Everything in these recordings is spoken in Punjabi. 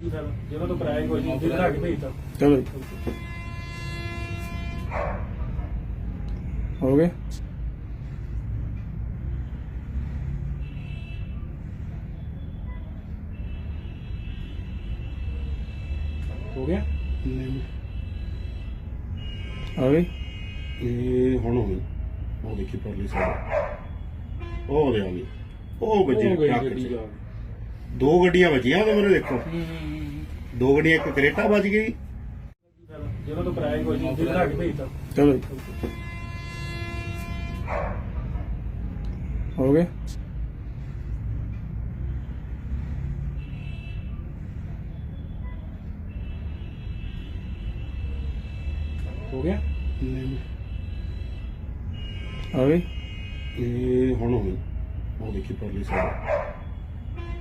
ਕੋਈ ਨਹੀਂ ਲਾ ਕੇ ਭੇਜਦਾ ਚਲੋ ਜੀ। ਹੋ ਗਏ? ਹੋ ਗਿਆ? ਆ ਗਈ ਇਹ ਹੁਣ ਹੋਈ ਉਹ ਦੇਖੀ ਪਰਲੀ ਸਾਈਡ ਉਹ ਦੇ ਆ ਗਈ ਉਹ ਵੱਜੀ ਹੋ ਗਈ ਟਰੱਕ ਗੱਡੀ 'ਚ। ਜਾ ਦੋ ਗੱਡੀਆਂ ਵੱਜੀਆਂ ਉਹਦੇ ਮੇਰੇ ਦੇਖੋ। ਦੋ ਗੱਡੀਆਂ ਇੱਕ ਕਰੇਟਾ ਵੱਜ ਗਈ। ਤੋਂ ਕਰਾਇਆ ਕੋਈ ਨਹੀਂ ਕੇ ਚਲੋ। ਹੋ ਗਏ। ਹੋ ਗਿਆ? ਆ ਗਈ। ਇਹ ਹੁਣ ਹੋਈ ਉਹ ਦੇਖੀ ਪਰਲੀ ਸਾਈਡ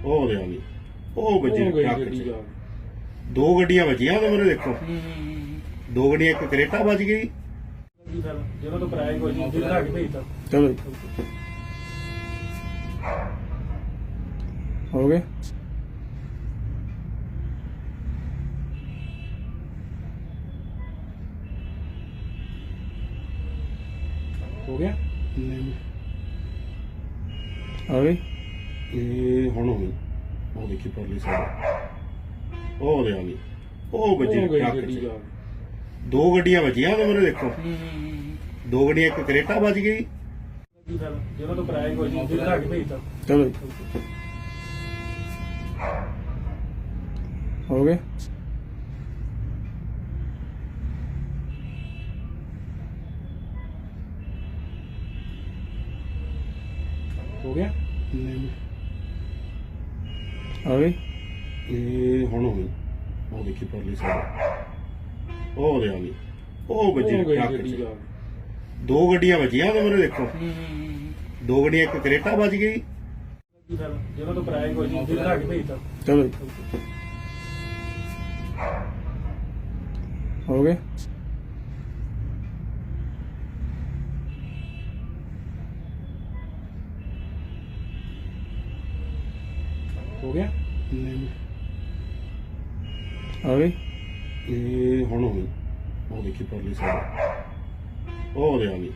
ਉਹ ਦੇ ਆ ਗਈ ਉਹ ਵੱਜੀ ਟਰੱਕ 'ਚ। ਦੋ ਗੱਡੀਆਂ ਵੱਜੀਆਂ ਉਹਦੇ ਮੇਰੇ ਦੇਖੋ। ਦੋ ਗੱਡੀਆਂ ਇੱਕ ਕਰੇਟਾ ਵੱਜ ਗਈ। ਜਦੋਂ ਤੋਂ ਕਰਾਇਆ ਕੋਈ ਨਹੀਂ ਚਲੋ ਹੋ ਗਏ? ਹੋ ਗਿਆ? ਆ ਗਈ ਇਹ ਹੁਣ ਹੋਈ ਉਹ ਦੇਖੀ ਪਰਲੀ ਸਾਈਡ ਉਹ ਦੇ ਆ ਗਈ। ਉਹ ਵੱਜੀ ਹੋ ਗਈ ਟਰੱਕ 'ਚ। ਗੱਡੀ ਜਾ ਦੋ ਗੱਡੀਆਂ ਵੱਜੀਆਂ ਉਹਦੇ ਮੇਰੇ ਦੇਖੋ। ਦੋ ਗੱਡੀਆਂ ਇੱਕ ਕਰੇਟਾ ਵੱਜ ਗਈ। ਤੋਂ ਕਰਾਇਆ ਕੋਈ ਨਹੀਂ ਕੇ ਚਲੋ ਹੋ ਗਏ। ਹੋ ਗਿਆ? ਆ ਗਈ। ਇਹ ਹੁਣ ਹੋਈ ਉਹ ਦੇਖੀ ਪਰਲੀ ਸਾਈਡ ਉਹ ਦੇ ਆ ਗਈ ਉਹ ਵੱਜੀ ਟਰੱਕ 'ਚ। ਦੋ ਗੱਡੀਆਂ ਵੱਜੀਆਂ ਉਹਦੇ ਮੇਰੇ ਦੇਖੋ। ਦੋ ਗੱਡੀਆਂ ਇੱਕ ਕਰੇਟਾ ਵੱਜ ਗਈ। ਜਦੋਂ ਤੋਂ ਕਰਾਇਆ ਕੋਈ ਨਹੀਂ ਲਾ ਕੇ ਭੇਜਦਾ ਚਲੋ। ਹੋ ਗਏ। ਹੋ ਗਿਆ। ਆ ਗਈ। ਇਹ ਹੁਣ ਹੋਈ ਉਹ ਦੇਖੀ ਪਰਲੀ ਸਾਈਡ ਉਹ ਦੇ ਆ ਗਈ।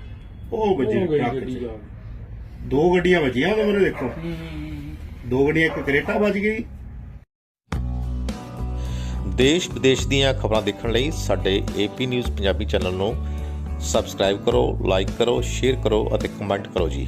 ਉਹ ਵੱਜੀ ਟਰੱਕ 'ਚ। ਦੋ ਗੱਡੀਆਂ ਵੱਜੀਆਂ ਉਹਦੇ ਮੇਰੇ ਦੇਖੋ। ਦੋ ਗੱਡੀਆਂ ਇੱਕ ਕਰੇਟਾ ਵੱਜ ਗਈ। ਦੇਸ਼ ਵਿਦੇਸ਼ ਦੀਆਂ ਖਬਰਾਂ ਦੇਖਣ ਲਈ ਸਾਡੇ ਏਪੀ ਨਿਊਜ਼ ਪੰਜਾਬੀ ਚੈਨਲ ਨੂੰ ਸਬਸਕ੍ਰਾਈਬ ਕਰੋ ਲਾਈਕ ਕਰੋ ਸ਼ੇਅਰ ਕਰੋ ਅਤੇ ਕਮੈਂਟ ਕਰੋ ਜੀ।